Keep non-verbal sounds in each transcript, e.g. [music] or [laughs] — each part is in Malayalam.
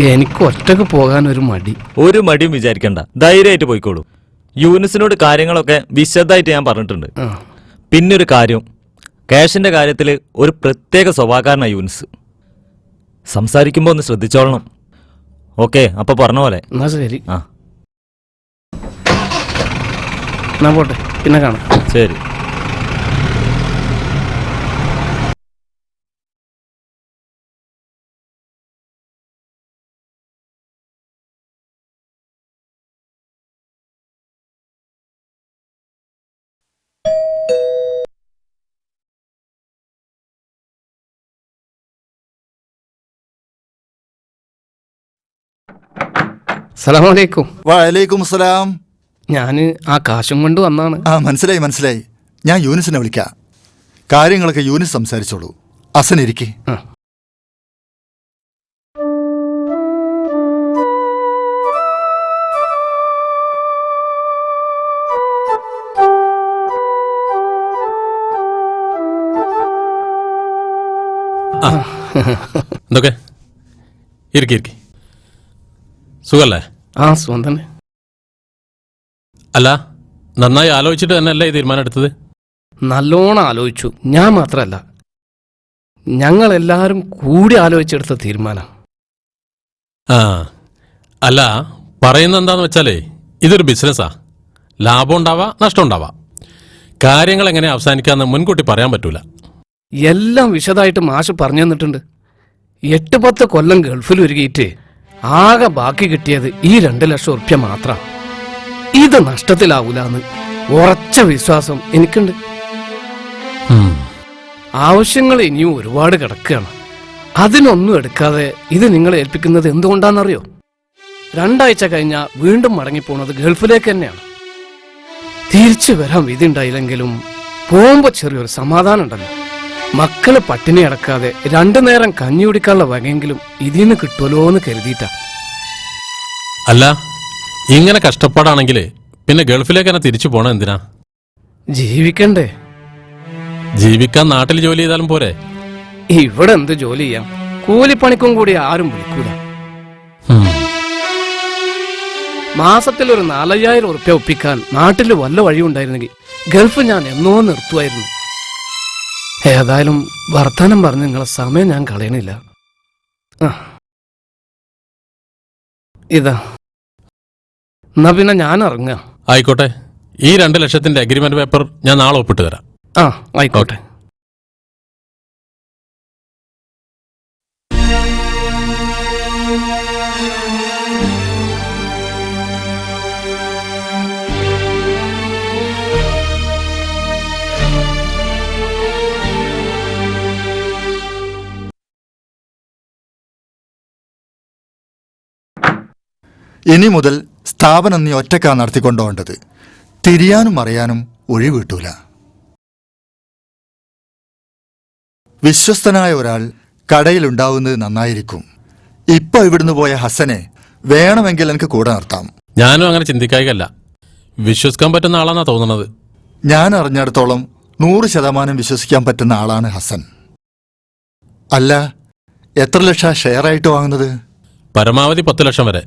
എനിക്ക് ഒറ്റയ്ക്ക് പോകാൻ ഒരു മടി. ഒരു മടിയും വിചാരിക്കണ്ട. ധൈര്യമായിട്ട് പോയിക്കോളൂ. യൂനിസിനോട് കാര്യങ്ങളൊക്കെ വിശദമായിട്ട് ഞാൻ പറഞ്ഞിട്ടുണ്ട്. പിന്നെ ഒരു കാര്യം. ക്യാഷിന്റെ കാര്യത്തിൽ ഒരു പ്രത്യേക സ്വഭാകാരനാണ് യൂനിസ്. സംസാരിക്കുമ്പോൾ ഒന്ന് ശ്രദ്ധിച്ചോളണം. ഓക്കെ അപ്പൊ പറഞ്ഞ പോലെ. എന്നാ ശരി. ആ. എന്നാ പോട്ടെ പിന്നെ കാണാം. ശരി. സലാമലൈക്കും വലൈക്കും സലാം ഞാൻ ആ കാശും കൊണ്ട് വന്നാണ്. ആ മനസ്സിലായി മനസ്സിലായി. ഞാൻ യൂനിസിനെ വിളിക്കാം. കാര്യങ്ങളൊക്കെ യൂനിസ് സംസാരിച്ചോളൂ. അസൻ ഇരിക്കേ. ആ. എന്തൊക്കെ ഇരിക്കേ ഇരിക്കി. സുഖല്ലേ? ആ സുഖം തന്നെ. അല്ല നന്നായി ആലോചിച്ചിട്ട് തന്നെയല്ലേ ഈ തീരുമാനം എടുത്തത് നല്ലോണം ആലോചിച്ചു. ഞാൻ മാത്രമല്ല ഞങ്ങളെല്ലാവരും കൂടി ആലോചിച്ചെടുത്ത തീരുമാനം. ആ അല്ല പറയുന്നത് എന്താന്ന് വെച്ചാലേ ഇതൊരു ബിസിനസ്സാ. ലാഭം ഉണ്ടാവാ നഷ്ടം ഉണ്ടാവാ. കാര്യങ്ങൾ എങ്ങനെ അവസാനിക്കാന്ന് മുൻകൂട്ടി പറയാൻ പറ്റൂല. എല്ലാം വിശദമായിട്ട് മാഷ് പറഞ്ഞു തന്നിട്ടുണ്ട്. എട്ട് പത്ത് കൊല്ലം ഗൾഫിൽ ഒരുക്കിയിട്ട് ആകെ ബാക്കി കിട്ടിയത് ഈ രണ്ട് ലക്ഷം ഉറുപ്യ മാത്രം. ഇത് നഷ്ടത്തിലാവൂലെന്ന് ഉറച്ച വിശ്വാസം എനിക്കുണ്ട്. ആവശ്യങ്ങൾ ഇനിയും ഒരുപാട് കിടക്കുകയാണ്. അതിനൊന്നും എടുക്കാതെ ഇത് നിങ്ങളെ ഏൽപ്പിക്കുന്നത് എന്തുകൊണ്ടാണെന്നറിയോ രണ്ടാഴ്ച കഴിഞ്ഞാൽ വീണ്ടും മടങ്ങിപ്പോണത് ഗൾഫിലേക്ക് തന്നെയാണ്. തിരിച്ചു വരാൻ വിധി ഉണ്ടായില്ലെങ്കിലും പോകുമ്പോൾ ചെറിയൊരു സമാധാനം ഉണ്ടല്ലോ. മക്കൾ പട്ടിണി അടക്കാതെ രണ്ടു നേരം കഞ്ഞി കുടിക്കാനുള്ള വകയെങ്കിലും ഇതിൽ നിന്ന് കിട്ടുമല്ലോ എന്ന് കരുതിയിട്ടാ. അല്ല ഇങ്ങനെ കഷ്ടപ്പാടാണെങ്കിൽ പിന്നെ ഗൾഫിലേക്ക് തന്നെ തിരിച്ചു പോണ എന്തിനാ? ജീവിക്കണ്ടേ? ജീവിക്കാൻ നാട്ടിൽ ജോലി ചെയ്താലും പോരെ? ഇവിടെ എന്ത് ജോലി ചെയ്യാം? കൂലിപ്പണിക്കും കൂടി ആരും വിളിക്കൂല. മാസത്തിൽ ഒരു നാലയ്യായിരം ഉറുപ്പ്യ ഒപ്പിക്കാൻ നാട്ടിൽ വല്ല വഴിയുണ്ടായിരുന്നെങ്കിൽ ഗൾഫ് ഞാൻ എന്നോ നിർത്തുമായിരുന്നു. ഏതായാലും വർത്തമാനം പറഞ്ഞ് നിങ്ങളെ സമയം ഞാൻ കളയണില്ല. ആ. ഇതാ. എന്നാ പിന്നെ ഞാൻ ഇറങ്ങാം. ആയിക്കോട്ടെ. ഈ രണ്ട് ലക്ഷത്തിന്റെ അഗ്രിമെന്റ് പേപ്പർ ഞാൻ നാളെ ഒപ്പിട്ട് തരാം. ആ ആയിക്കോട്ടെ. ഇനി മുതൽ സ്ഥാപനം നീ ഒറ്റക്കാ നടത്തിക്കൊണ്ടുപോകേണ്ടത്. തിരിയാനും അറിയാനും ഒഴിവിട്ടൂല വിശ്വസ്തനായ ഒരാൾ കടയിലുണ്ടാവുന്നത് നന്നായിരിക്കും. ഇപ്പൊ ഇവിടുന്ന് പോയ ഹസനെ വേണമെങ്കിൽ എനിക്ക് കൂടെ നിർത്താം. ഞാനും അങ്ങനെ ചിന്തിക്കായികല്ല വിശ്വസിക്കാൻ പറ്റുന്ന ആളാന്നാ തോന്നുന്നത് ഞാൻ അറിഞ്ഞിടത്തോളം നൂറ് ശതമാനം വിശ്വസിക്കാൻ പറ്റുന്ന ആളാണ് ഹസൻ. അല്ല എത്ര ലക്ഷ ഷെയർ ആയിട്ട് വാങ്ങുന്നത്? പരമാവധി പത്ത് ലക്ഷം വരെ.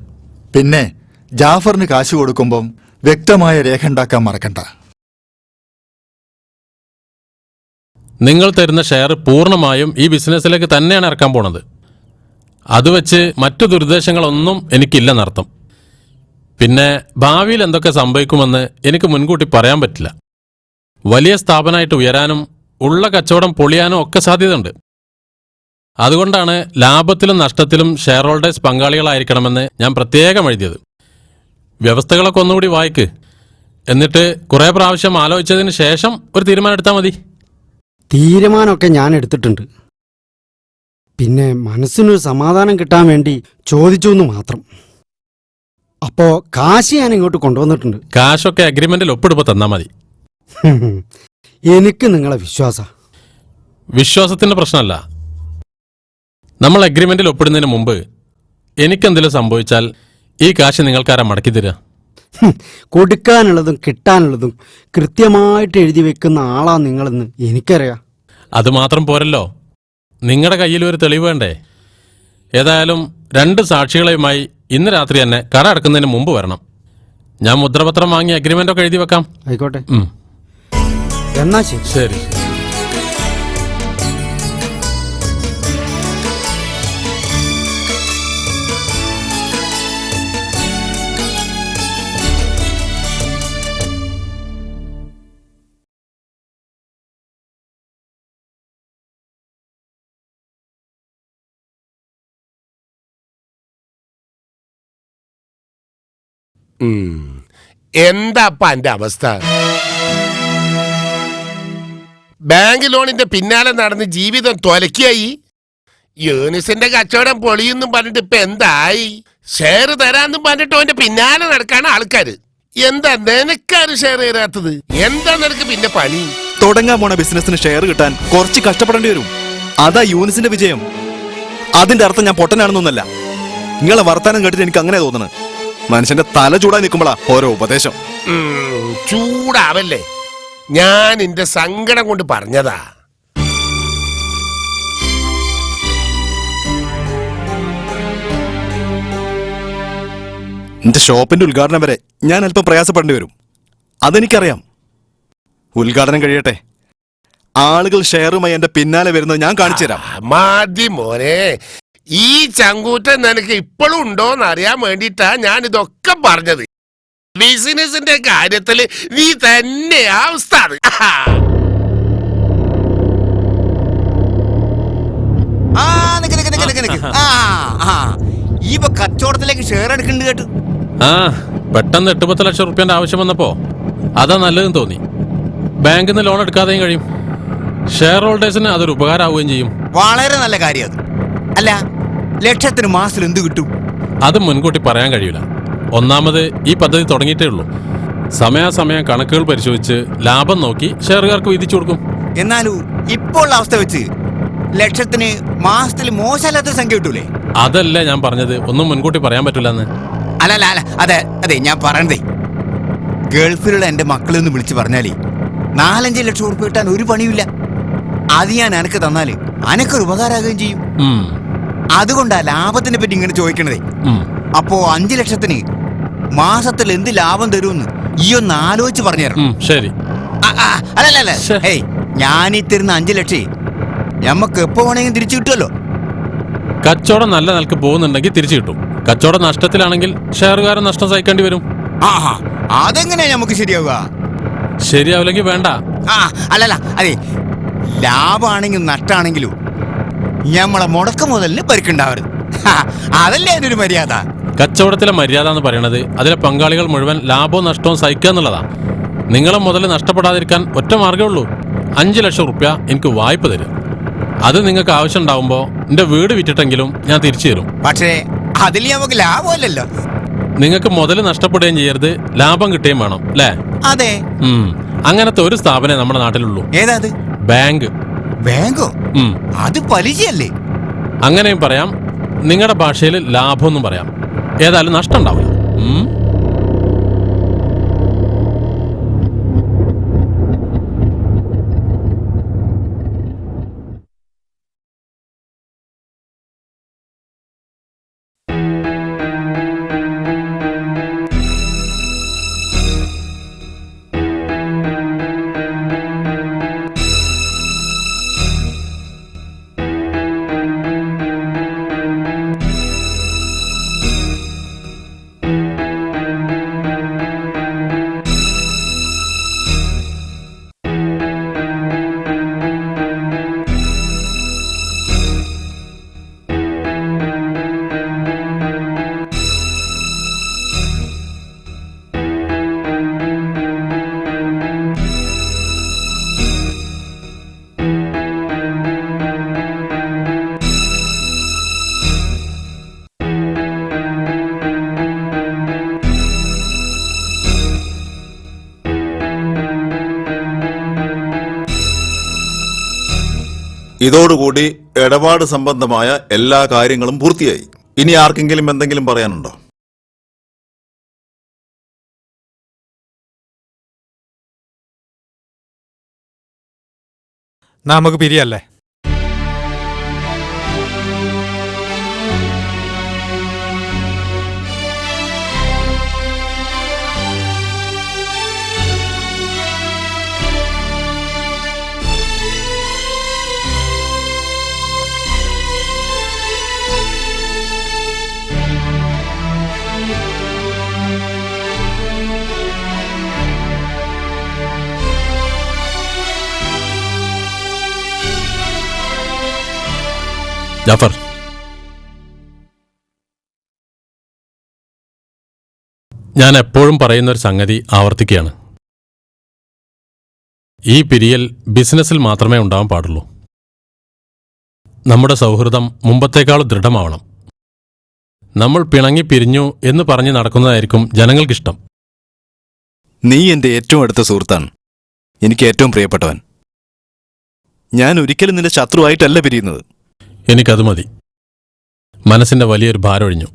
പിന്നെ ജാഫറിന് കാശ് കൊടുക്കുമ്പം വ്യക്തമായ രേഖ ഉണ്ടാക്കാൻ മറക്കണ്ട. നിങ്ങൾ തരുന്ന ഷെയർ പൂർണമായും ഈ ബിസിനസ്സിലേക്ക് തന്നെയാണ് ഇറക്കാൻ പോണത്. അത് വെച്ച് മറ്റു ദുരുദ്ദേശങ്ങളൊന്നും എനിക്കില്ലെന്നർത്ഥം. പിന്നെ ഭാവിയിൽ എന്തൊക്കെ സംഭവിക്കുമെന്ന് എനിക്ക് മുൻകൂട്ടി പറയാൻ പറ്റില്ല. വലിയ സ്ഥാപനമായിട്ട് ഉയരാനും ഉള്ള കച്ചവടം പൊളിയാനും ഒക്കെ സാധ്യതയുണ്ട്. അതുകൊണ്ടാണ് ലാഭത്തിലും നഷ്ടത്തിലും ഷെയർ ഹോൾഡേഴ്സ് പങ്കാളികളായിരിക്കണമെന്ന് ഞാൻ പ്രത്യേകം എഴുതിയത്. വ്യവസ്ഥകളൊക്കെ ഒന്നുകൂടി വായിക്ക്. എന്നിട്ട് കുറേ പ്രാവശ്യം ആലോചിച്ചതിന് ശേഷം ഒരു തീരുമാനം എടുത്താൽ മതി. തീരുമാനമൊക്കെ ഞാൻ എടുത്തിട്ടുണ്ട്. പിന്നെ മനസ്സിനൊരു സമാധാനം കിട്ടാൻ വേണ്ടി ചോദിച്ചു എന്ന് മാത്രം. അപ്പോ കാശ് ഞാൻ ഇങ്ങോട്ട് കൊണ്ടുവന്നിട്ടുണ്ട്. കാശൊക്കെ അഗ്രിമെന്റിൽ ഒപ്പിടുമ്പോൾ തന്നാ മതി. എനിക്ക് നിങ്ങളെ വിശ്വാസ. വിശ്വാസത്തിന്റെ പ്രശ്നമല്ല. നമ്മൾ അഗ്രിമെന്റിൽ ഒപ്പിടുന്നതിന് മുമ്പ് എനിക്കെന്തെങ്കിലും സംഭവിച്ചാൽ ഈ കാശ് നിങ്ങൾക്കാരാ മടക്കി തരിക. കൊടുക്കാനുള്ളതും കിട്ടാനുള്ളതും കൃത്യമായിട്ട് എഴുതി വെക്കുന്ന ആളാ നിങ്ങളെന്ന് എനിക്കറിയാം. അത് മാത്രം പോരല്ലോ. നിങ്ങളുടെ കയ്യിൽ ഒരു തെളിവ് വേണ്ടേ? ഏതായാലും രണ്ട് സാക്ഷികളെയുമായി ഇന്ന് രാത്രി തന്നെ കട അടക്കുന്നതിന് മുമ്പ് വരണം. ഞാൻ മുദ്രപത്രം വാങ്ങി അഗ്രിമെന്റ് ഒക്കെ എഴുതി വെക്കാം. ആയിക്കോട്ടെ. ഉം, എന്നാ ശരി ശരി. ഉം. എന്താപ്പ എന്റെ അവസ്ഥ? ബാങ്ക് ലോണിന്റെ പിന്നാലെ നടന്ന് ജീവിതം തൊലക്കിയായി. യൂണിസിന്റെ കച്ചവടം പൊളിയെന്നും പറഞ്ഞിട്ട് ഇപ്പൊ എന്തായി? ഷെയർ തരാന്നും പറഞ്ഞിട്ട് അവന്റെ പിന്നാലെ നടക്കാണ് ആൾക്കാര്. എന്താ നിനക്കാര് ഷെയർ തരാത്തത്? എന്താ നിനക്ക് പിന്നെ പണി? തുടങ്ങാൻ പോണ ബിസിനസിന് ഷെയർ കിട്ടാൻ കുറച്ച് കഷ്ടപ്പെടേണ്ടി വരും. അതാ യൂണിസിന്റെ വിജയം. അതിന്റെ അർത്ഥം ഞാൻ പൊട്ടനാണെന്നൊന്നല്ല. നിങ്ങളെ വർത്താനം കേട്ടിട്ട് എനിക്ക് അങ്ങനെ തോന്നുന്നു മനുഷ്യന്റെ തല ചൂടായി നിൽക്കുമ്പോഴാ ഓരോ ഉപദേശം. ഉം, ചൂടാവല്ലേ? ഞാൻ എന്റെ സങ്കടം കൊണ്ട് പറഞ്ഞതാ. എന്റെ ഷോപ്പിന്റെ ഉദ്ഘാടനം വരെ ഞാൻ അല്പം പ്രയാസപ്പെടേണ്ടി വരും. അതെനിക്കറിയാം. ഉദ്ഘാടനം കഴിയട്ടെ. ആളുകൾ ഷെയറുമായി എന്റെ പിന്നാലെ വരുന്നത് ഞാൻ കാണിച്ചു തരാം മതി മോനെ. ഈ ചങ്കൂറ്റൻ നിനക്ക് ഇപ്പോഴും ഉണ്ടോന്ന് അറിയാൻ വേണ്ടിട്ടാ ഞാൻ ഇതൊക്കെ പറഞ്ഞത്. ബിസിനസിന്റെ കാര്യത്തിൽ നീ തന്നെയാ ഉസ്താദ്. ഇപ്പൊ കച്ചവടത്തിലേക്ക് ഷെയർ എടുക്കുന്നുണ്ട് കേട്ടു. ആ പെട്ടെന്ന് എട്ട് പത്ത് ലക്ഷം റുപ്യന്റെ ആവശ്യം വന്നപ്പോ അതാ നല്ലതെന്ന് തോന്നി. ബാങ്കിൽ നിന്ന് ലോൺ എടുക്കാതെയും കഴിയും. ഷെയർ ഹോൾഡേഴ്സിന് അതൊരു ഉപകാരമാവുകയും ചെയ്യും. വളരെ നല്ല കാര്യം അത്. അല്ല ലക്ഷത്തിന് മാസത്തിൽ എന്ത് കിട്ടും? അത് മുൻകൂട്ടി പറയാൻ കഴിയില്ല. ഒന്നാമത് ഈ പദ്ധതി തുടങ്ങിയിട്ടേ ഉള്ളൂ. സമയാസമയം കണക്കുകൾ പരിശോധിച്ച് ലാഭം നോക്കി ഷെയറുകാർക്ക് വിധിച്ചു കൊടുക്കും. എന്നാലും ഇപ്പോൾ ഉള്ള അവസ്ഥ വെച്ച് ലക്ഷത്തിന് മാസത്തിൽ മോശമല്ലാത്ത സംഖ്യ കിട്ടൂലേ? അതല്ല ഞാൻ പറഞ്ഞത്. ഒന്നും മുൻകൂട്ടി പറയാൻ പറ്റില്ലെന്ന്. അല്ലല്ല അല്ല അതെ അതെ ഞാൻ പറയണതേ. ഗൾഫിലുള്ള എന്റെ മക്കളെ ഒന്ന് വിളിച്ചു പറഞ്ഞാലേ നാലഞ്ച് ലക്ഷം ഉറുപ്പ് കിട്ടാൻ ഒരു പണിയില്ല അത് ഞാൻ അനക്ക് തന്നാൽ അനക്കൊരു ഉപകാരമാകുകയും ചെയ്യും. അതുകൊണ്ടാ ലാഭത്തിനെ പറ്റി ഇങ്ങനെ ചോദിക്കണതേ. അപ്പോ അഞ്ചു ലക്ഷത്തിന് മാസത്തിൽ എന്ത് ലാഭം തരുമെന്ന് ഈ ഒന്ന് ആലോചിച്ച് പറഞ്ഞു തരണം. ഉം, ശരി. അല്ലല്ല ശ്ശെ. ഏയ് ഞാൻ ഈ തരുന്ന അഞ്ചു ലക്ഷേ ഞമ്മക്ക് എപ്പോ വേണമെങ്കിലും തിരിച്ചു കിട്ടുമല്ലോ കച്ചവടം നല്ല നിലയ്ക്ക് പോകുന്നുണ്ടെങ്കിൽ തിരിച്ചു കിട്ടും. കച്ചവടം നഷ്ടത്തിലാണെങ്കിൽ ഷെയറുകാരൻ നഷ്ടം സഹിക്കേണ്ടി വരും. ആഹാ അതെങ്ങനെയാ നമുക്ക് ശരിയാവുക? ശരിയാവില്ലെങ്കിൽ വേണ്ട. ആ അല്ലല്ല അതെ. ലാഭാണെങ്കിലും നഷ്ടാണെങ്കിലും ഞമ്മളെ മുടക്ക് മുതലിന് പരിക്കുണ്ടാവരുത്. അതല്ലേ അതിനൊരു മര്യാദ? കച്ചവടത്തിലെ മര്യാദ എന്ന് പറയുന്നത് അതിലെ പങ്കാളികൾ മുഴുവൻ ലാഭവും നഷ്ടവും സഹിക്കുക എന്നുള്ളതാ. നിങ്ങളെ മുതൽ നഷ്ടപ്പെടാതിരിക്കാൻ ഒറ്റ മാർഗമേ ഉള്ളൂ. അഞ്ച് ലക്ഷം റുപ്യ എനിക്ക് വായ്പ തരും. അത് നിങ്ങൾക്ക് ആവശ്യം ഉണ്ടാവുമ്പോൾ എന്റെ വീട് വിറ്റിട്ടെങ്കിലും ഞാൻ തിരിച്ചു തരും. പക്ഷേ അതിൽ നമുക്ക് ലാഭമല്ലല്ലോ നിങ്ങൾക്ക് മുതൽ നഷ്ടപ്പെടുകയും ചെയ്യരുത് ലാഭം കിട്ടുകയും വേണം അല്ലേ? അതെ. ഉം. അങ്ങനത്തെ ഒരു സ്ഥാപനം നമ്മുടെ നാട്ടിലുള്ളൂ. ഏതാ അത്? ബാങ്ക്. ബാങ്കോ? അത് പലിശയല്ലേ? അങ്ങനെയും പറയാം. നിങ്ങളുടെ ഭാഷയിൽ ലാഭം എന്നും പറയാം. ഏതായാലും നഷ്ടം ഉണ്ടാവില്ല. ഇതോടുകൂടി ഇടപാട് സംബന്ധമായ എല്ലാ കാര്യങ്ങളും പൂർത്തിയായി. ഇനി ആർക്കെങ്കിലും എന്തെങ്കിലും പറയാനുണ്ടോ? നമുക്ക് പിരിയല്ലേ? ജാഫർ. ഞാൻ എപ്പോഴും പറയുന്ന ഒരു സംഗതി ആവർത്തിക്കുകയാണ്. ഈ പിരിയൽ ബിസിനസ്സിൽ മാത്രമേ ഉണ്ടാവാൻ പാടുള്ളൂ. നമ്മുടെ സൗഹൃദം മുമ്പത്തേക്കാൾ ദൃഢമാവണം. നമ്മൾ പിണങ്ങി പിരിഞ്ഞു എന്ന് പറഞ്ഞ് നടക്കുന്നതായിരിക്കും ജനങ്ങൾക്കിഷ്ടം. നീ എന്റെ ഏറ്റവും അടുത്ത സുഹൃത്താണ്. എനിക്ക് ഏറ്റവും പ്രിയപ്പെട്ടവൻ. ഞാൻ ഒരിക്കലും നിന്റെ ശത്രുവായിട്ടല്ല പിരിയുന്നത്. എനിക്കത് മതി. മനസ്സിന്റെ വലിയൊരു ഭാരമൊഴിഞ്ഞു.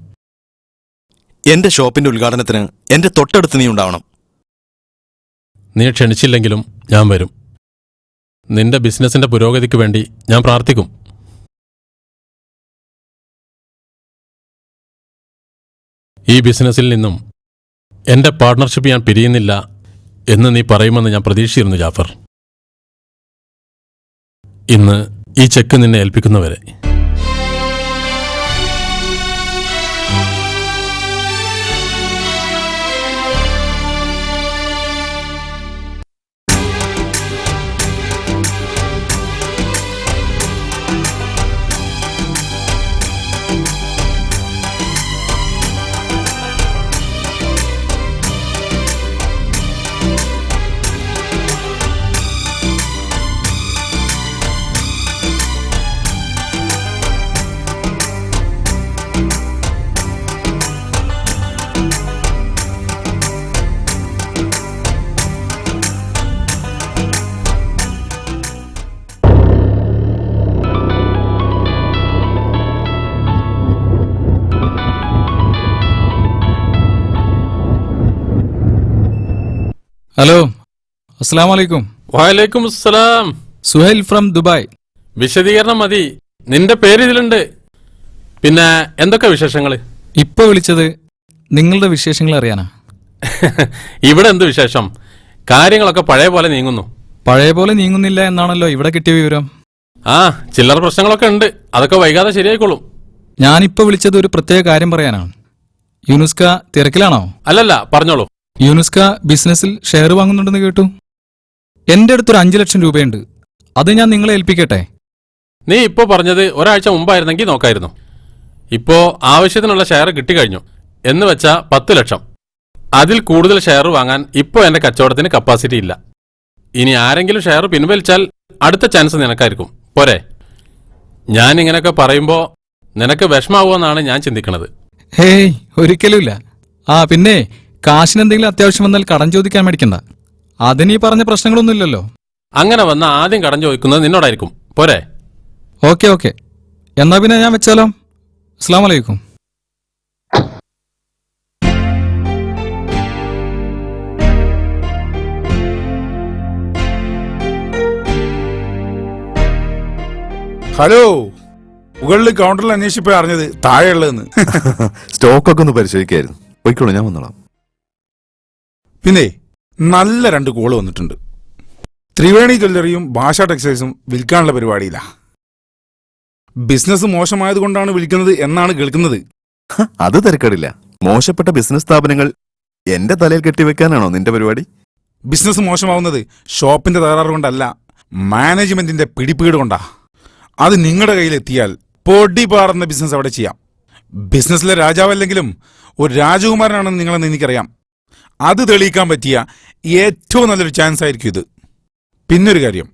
എന്റെ ഷോപ്പിന്റെ ഉദ്ഘാടനത്തിന് എന്റെ തൊട്ടടുത്ത് നീ ഉണ്ടാവണം. നീ ക്ഷണിച്ചില്ലെങ്കിലും ഞാൻ വരും. നിന്റെ ബിസിനസിന്റെ പുരോഗതിക്ക് വേണ്ടി ഞാൻ പ്രാർത്ഥിക്കും. ഈ ബിസിനസ്സിൽ നിന്നും എന്റെ പാർട്ട്ണർഷിപ്പ് ഞാൻ പിരിയുന്നില്ല എന്ന് നീ പറയുമെന്ന് ഞാൻ പ്രതീക്ഷിച്ചിരുന്നു ജാഫർ. ഇന്ന് ഈ ചെക്ക് നിന്നെ ഏൽപ്പിക്കുന്നവരെ ഹലോ അസ്സാം വലൈക്കും വാലേക്കും അസ്സലാം. Suhail from Dubai. വിശദീകരണം മതി. നിന്റെ പേര് ഇതിലുണ്ട്. പിന്നെ എന്തൊക്കെ വിശേഷങ്ങൾ ഇപ്പൊ വിളിച്ചത് നിങ്ങളുടെ വിശേഷങ്ങൾ അറിയാനാ. [laughs] ഇവിടെ എന്ത് വിശേഷം? കാര്യങ്ങളൊക്കെ പഴയ പോലെ നീങ്ങുന്നു. പഴയ പോലെ നീങ്ങുന്നില്ല എന്നാണല്ലോ ഇവിടെ കിട്ടിയ വിവരം. ആ ചില്ലറ പ്രശ്നങ്ങളൊക്കെ ഉണ്ട്. അതൊക്കെ വൈകാതെ ശരിയായിക്കോളും. ഞാനിപ്പോ വിളിച്ചത് ഒരു പ്രത്യേക കാര്യം പറയാനാണ്. യുനുസ്ക തിരക്കിലാണോ? അല്ലല്ല പറഞ്ഞോളൂ. യുനുസ്ക ബിസിനസ്സിൽ ഷെയർ വാങ്ങുന്നുണ്ടെന്ന് കേട്ടു. എന്റെ അടുത്തൊരു അഞ്ചു ലക്ഷം രൂപയുണ്ട്. അത് ഞാൻ നിങ്ങളെ ഏൽപ്പിക്കട്ടെ? നീ ഇപ്പോ പറഞ്ഞത് ഒരാഴ്ച മുമ്പായിരുന്നെങ്കിൽ നോക്കായിരുന്നു. ഇപ്പോ ആവശ്യത്തിനുള്ള ഷെയർ കിട്ടിക്കഴിഞ്ഞു. എന്ന് വെച്ചാ പത്ത് ലക്ഷം. അതിൽ കൂടുതൽ ഷെയർ വാങ്ങാൻ ഇപ്പോ എന്റെ കച്ചവടത്തിന് കപ്പാസിറ്റി ഇല്ല. ഇനി ആരെങ്കിലും ഷെയർ പിൻവലിച്ചാൽ അടുത്ത ചാൻസ് നിനക്കായിരിക്കും. പോരെ. ഞാൻ ഇങ്ങനെയൊക്കെ പറയുമ്പോ നിനക്ക് വിഷമാവുമെന്നാണ് ഞാൻ ചിന്തിക്കുന്നത് ഹേയ് ഒരിക്കലുമില്ല. ആ പിന്നെ കാശിന് എന്തെങ്കിലും അത്യാവശ്യം വന്നാൽ കടം ചോദിക്കാൻ മേടിക്കണ്ട. അതിന് ഈ പറഞ്ഞ പ്രശ്നങ്ങളൊന്നുമില്ലല്ലോ. അങ്ങനെ വന്ന ആദ്യം കടം ചോദിക്കുന്നത് നിന്നോടായിരിക്കും. പോരെ. Okay okay. എന്നാ പിന്നെ ഞാൻ വെച്ചാലോ? അസ്സാം വലൈക്കും ഹലോ. മുകളിൽ കൗണ്ടറിൽ അന്വേഷിച്ചപ്പോ അറിഞ്ഞത് താഴെയുള്ളതെന്ന്. [laughs] സ്റ്റോക്കൊക്കെ ഒന്ന് പരിശോധിക്കായിരുന്നു. പോയിക്കോളൂ ഞാൻ വന്നോളാം. പിന്നെ നല്ല രണ്ട് കോൾ വന്നിട്ടുണ്ട്. ത്രിവേണി ജ്വല്ലറിയും ഭാഷ ടെക്സ്റ്റൈൽസും വിൽക്കാനുള്ള പരിപാടിയില്ല ബിസിനസ് മോശമായതുകൊണ്ടാണ് വിളിക്കുന്നത് എന്നാണ് കേൾക്കുന്നത്. അത് തിരക്കടില്ല. മോശപ്പെട്ട ബിസിനസ് സ്ഥാപനങ്ങൾ എന്റെ തലയിൽ കെട്ടിവെക്കാനാണോ നിന്റെ പരിപാടി? ബിസിനസ് മോശമാവുന്നത് ഷോപ്പിന്റെ തകരാറ് കൊണ്ടല്ല മാനേജ്മെന്റിന്റെ പിടിപ്പീട് കൊണ്ടാ. അത് നിങ്ങളുടെ കയ്യിലെത്തിയാൽ പൊടി പാറുന്ന ബിസിനസ് അവിടെ ചെയ്യാം. ബിസിനസ്സിലെ രാജാവല്ലെങ്കിലും ഒരു രാജകുമാരനാണെന്ന് നിങ്ങളെന്ന് എനിക്കറിയാം. അത് തെളിയിക്കാൻ പറ്റിയ ഏറ്റവും നല്ലൊരു ചാൻസ് ആയിരിക്കും ഇത്. പിന്നൊരു കാര്യം.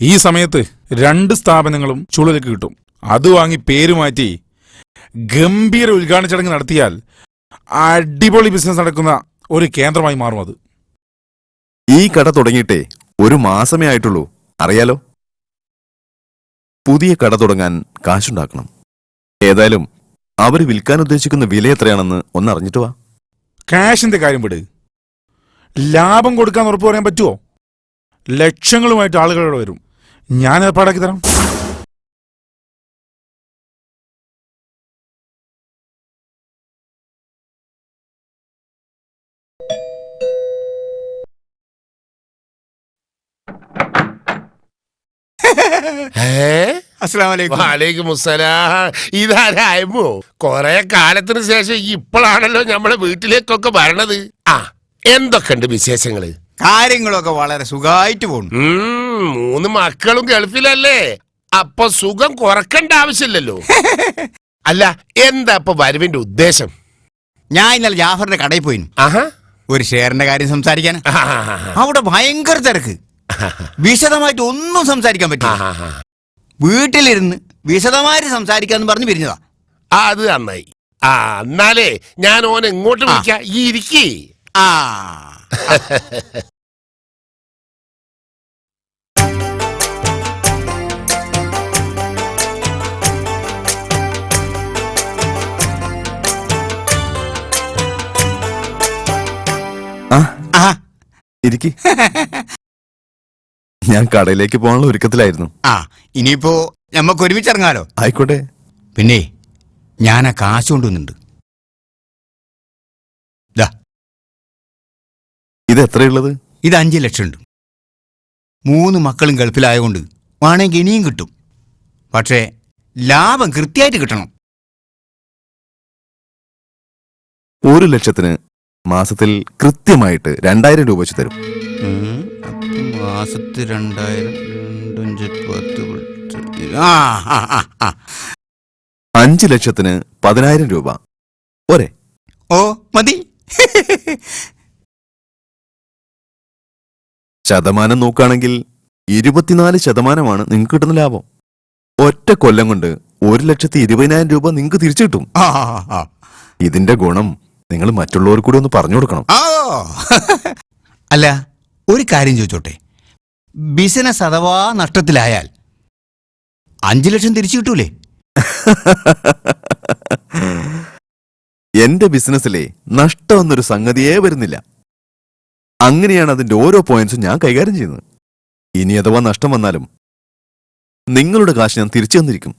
ഈ സമയത്ത് രണ്ട് സ്ഥാപനങ്ങളും ചുഴലിക്ക് കിട്ടും. അത് വാങ്ങി പേര് മാറ്റി ഗംഭീര ഉദ്ഘാടന ചടങ്ങ് നടത്തിയാൽ അടിപൊളി ബിസിനസ് നടക്കുന്ന ഒരു കേന്ദ്രമായി മാറും അത്. ഈ കട തുടങ്ങിയിട്ടേ ഒരു മാസമേ ആയിട്ടുള്ളൂ. അറിയാലോ? പുതിയ കട തുടങ്ങാൻ കാശുണ്ടാക്കണം. ഏതായാലും അവർ വിൽക്കാൻ ഉദ്ദേശിക്കുന്ന വില എത്രയാണെന്ന് ഒന്ന് അറിഞ്ഞിട്ട് വാ. കാശിന്റെ കാര്യം വിട്. ലാഭം കൊടുക്കാൻ ഉറപ്പ് പറയാൻ പറ്റുമോ ലക്ഷങ്ങളുമായിട്ട് ആളുകളോട് വരും. ഞാൻ ഏർപ്പാടാക്കി തരാം. [laughs] ഏ? വാലേക്കും മുസ്സലാം ഇതാരായ്മോ? കൊറേ കാലത്തിന് ശേഷം ഇപ്പോഴാണല്ലോ നമ്മളെ വീട്ടിലേക്കൊക്കെ വരണത്. ആ എന്തൊക്കെയുണ്ട് വിശേഷങ്ങൾ? കാര്യങ്ങളൊക്കെ വളരെ സുഖമായിട്ട് പോണു. മൂന്ന് മക്കളും ഗൾഫിലല്ലേ? അപ്പൊ സുഖം കുറക്കണ്ട ആവശ്യമില്ലല്ലോ. [laughs] അല്ല എന്താ ഇപ്പൊ വരവിന്റെ ഉദ്ദേശം? ഞാൻ ഇന്നലെ ജാഫറിന്റെ കടയിൽ പോയി ആഹാ. ഒരു ഷെയറിന്റെ കാര്യം സംസാരിക്കാൻ. അവിടെ ഭയങ്കര തിരക്ക്. വിശദമായിട്ട് ഒന്നും സംസാരിക്കാൻ പറ്റില്ല. വീട്ടിലിരുന്ന് വിശദമായിട്ട് സംസാരിക്കാന്ന് പറഞ്ഞു പിരിഞ്ഞതാ. ആ, അത് നന്നായി. ആ എന്നാലേ ഞാൻ ഓനെ എങ്ങോട്ട് വിളിക്കാം. ഈ ഇരിക്കേ. ആ. ഇരിക്കി. [laughs] ഞാൻ കടയിലേക്ക് പോകാനുള്ള ഒരുക്കത്തിലായിരുന്നു. ആ ഇനിയിപ്പോ നമുക്ക് ഒരുമിച്ച് ഇറങ്ങാലോ? ആയിക്കോട്ടെ. പിന്നെ ഞാൻ ആ കാശ് കൊണ്ടുവന്നുണ്ട് ഇത് എത്രയുള്ളത്? ഇത് അഞ്ച് ലക്ഷം ഉണ്ട് മൂന്ന് മക്കളും ഗൾഫിലായതുകൊണ്ട് വേണമെങ്കിൽ ഇനിയും കിട്ടും. പക്ഷേ ലാഭം കൃത്യമായിട്ട് കിട്ടണം. ഒരു ലക്ഷത്തിന് മാസത്തിൽ കൃത്യമായിട്ട് രണ്ടായിരം രൂപ വെച്ച് തരും. മാസത്തിൽ രണ്ടായിരം രണ്ടഞ്ച് പത്ത് ആ ആ ആ ആ അഞ്ച് ലക്ഷത്തിന് പതിനായിരം രൂപ. പോരെ. ഓ മതി. ശതമാനം നോക്കുകയാണെങ്കിൽ ഇരുപത്തിനാല് ശതമാനമാണ് നിങ്ങൾക്ക് കിട്ടുന്ന ലാഭം. ഒറ്റ കൊല്ലം കൊണ്ട് ഒരു ലക്ഷത്തി ഇരുപതിനായിരം രൂപ നിങ്ങൾക്ക് തിരിച്ചു കിട്ടും. ഇതിന്റെ ഗുണം നിങ്ങൾ മറ്റുള്ളവർ കൂടി ഒന്ന് പറഞ്ഞു കൊടുക്കണം. അല്ല ഒരു കാര്യം ചോദിച്ചോട്ടെ? ബിസിനസ് അഥവാ നഷ്ടത്തിലായാൽ അഞ്ചു ലക്ഷം തിരിച്ചു കിട്ടൂലേ? എന്റെ ബിസിനസ്സിലെ നഷ്ടം എന്നൊരു സംഗതിയേ വരുന്നില്ല. അങ്ങനെയാണ് അതിന്റെ ഓരോ പോയിന്റ്സും ഞാൻ കൈകാര്യം ചെയ്യുന്നത്. ഇനി അഥവാ നഷ്ടം വന്നാലും നിങ്ങളുടെ കാശ് ഞാൻ തിരിച്ചു തന്നിരിക്കും.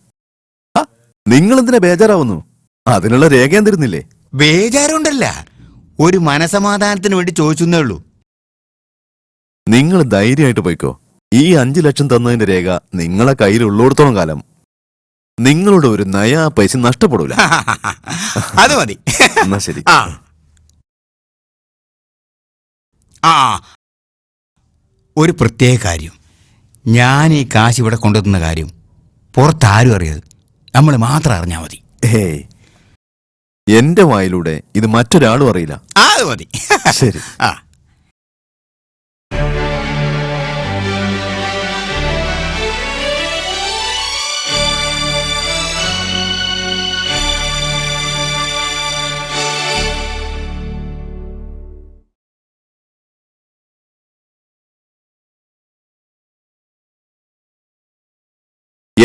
നിങ്ങൾ നിങ്ങളെന്തിനാ ബേജാറാവുന്നു? അതിനുള്ള രേഖ ഞാൻ തരുന്നില്ലേ? ബേജാറുണ്ടല്ല. ഒരു മനസമാധാനത്തിന് വേണ്ടി ചോദിച്ചെന്നേ ഉള്ളൂ. നിങ്ങൾ ധൈര്യമായിട്ട് പോയിക്കോ. ഈ അഞ്ചു ലക്ഷം തന്നതിന്റെ രേഖ നിങ്ങളെ കയ്യിലുള്ളിടത്തോളം കാലം. നിങ്ങളുടെ ഒരു നയാ പൈസ നഷ്ടപ്പെടൂല. [laughs] അത് മതി. [laughs] എന്നാ ശരി. ആ. ആ ഒരു പ്രത്യേക കാര്യം. ഞാൻ ഈ കാശ് ഇവിടെ കൊണ്ടുവന്ന കാര്യം പുറത്താരും അറിയരുത്. നമ്മൾ മാത്രം അറിഞ്ഞാൽ മതി. എന്റെ വായിലൂടെ ഇത് മറ്റൊരാളും അറിയില്ല. ആ, അത് മതി. ശരി. ആ.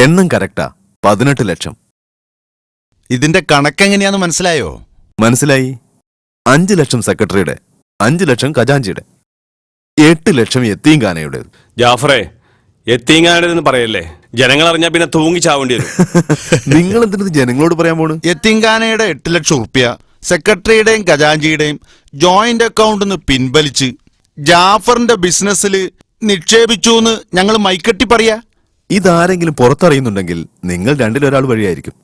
എണ്ണം കറക്റ്റാ. പതിനെട്ട് ലക്ഷം. ഇതിന്റെ കണക്കെങ്ങനെയാന്ന് മനസ്സിലായോ? മനസ്സിലായി? അഞ്ച് ലക്ഷം സെക്രട്ടറിയുടെ അഞ്ച് ലക്ഷം ഖജാഞ്ചിയുടെ എട്ട് ലക്ഷം എത്തീങ്കാനയുടെ ജാഫറെ എത്തിങ്ങാനെന്ന് പറയല്ലേ? ജനങ്ങൾ അറിഞ്ഞാ പിന്നെ തൂങ്ങി ചാവേണ്ടി വരും. [laughs] നിങ്ങൾ എന്തിനത് ജനങ്ങളോട് പറയാൻ പോണു? എത്തിങ്കാനയുടെ എട്ട് ലക്ഷം ഉറുപ്യ സെക്രട്ടറിയുടെയും ഖജാഞ്ചിയുടെയും ജോയിന്റ് അക്കൗണ്ടിൽ നിന്ന് പിൻവലിച്ച് ജാഫറിന്റെ ബിസിനസ്സിൽ നിക്ഷേപിച്ചു എന്ന് ഞങ്ങൾ മൈക്കെട്ടി പറയാ ഇതാരെങ്കിലും പുറത്തറിയുന്നുണ്ടെങ്കിൽ നിങ്ങൾ രണ്ടിലൊരാൾ വഴിയായിരിക്കും.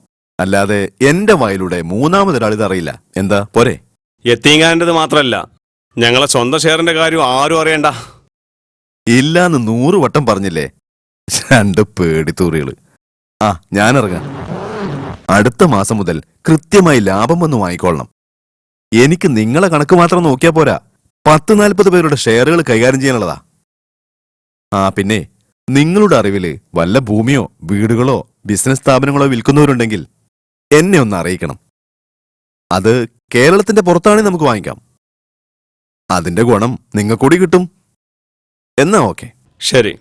അല്ലാതെ എന്റെ വായിലൂടെ മൂന്നാമതൊരാൾ ഇത് അറിയില്ല എന്താ? പോരെ. എത്തിങ്ങാന്റെത് മാത്രല്ല. ഞങ്ങളെ സ്വന്തം ഷെയറിന്റെ കാര്യം ആരും അറിയണ്ട. ഇല്ലാന്ന് നൂറ് വട്ടം പറഞ്ഞില്ലേ? രണ്ട് പേടിത്തൂറികൾ. ആ ഞാനിറങ്ങാം. അടുത്ത മാസം മുതൽ കൃത്യമായി ലാഭം വന്ന് വാങ്ങിക്കൊള്ളണം എനിക്ക് നിങ്ങളെ കണക്ക് മാത്രം നോക്കിയാ പോരാ. പത്ത് നാൽപ്പത് പേരുടെ ഷെയറുകൾ കൈകാര്യം ചെയ്യാനുള്ളതാ. ആ പിന്നെ നിങ്ങളുടെ അറിവിൽ വല്ല ഭൂമിയോ വീടുകളോ ബിസിനസ് സ്ഥാപനങ്ങളോ വിൽക്കുന്നവരുണ്ടെങ്കിൽ എന്നെ ഒന്ന് അറിയിക്കണം. അത് കേരളത്തിന്റെ പുറത്താണെങ്കിൽ നമുക്ക് വാങ്ങിക്കാം. അതിന്റെ ഗുണം നിങ്ങൾക്കൂടി കിട്ടും. എന്നാ ഓക്കെ. ശരി.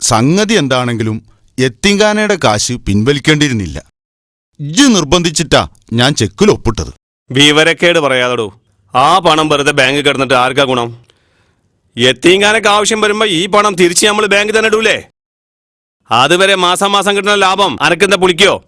സംഗതി എന്താണെങ്കിലും എത്തിങ്കാനയുടെ കാശ് പിൻവലിക്കേണ്ടിയിരുന്നില്ല. ഇജ്ജ് നിർബന്ധിച്ചിട്ടാ ഞാൻ ചെക്കിൽ ഒപ്പിട്ടത്. വിവരക്കേട് പറയാതടോ. ആ പണം വെറുതെ ബാങ്കിൽ കിടന്നിട്ട് ആർക്കാ ഗുണം? എത്തിങ്കാനൊക്കെ ആവശ്യം വരുമ്പോ ഈ പണം തിരിച്ച് നമ്മൾ ബാങ്കിൽ തന്നെ ഇടൂലേ? അതുവരെ മാസം മാസം കിട്ടുന്ന ലാഭം അനക്കെന്താ പുളിക്കോ?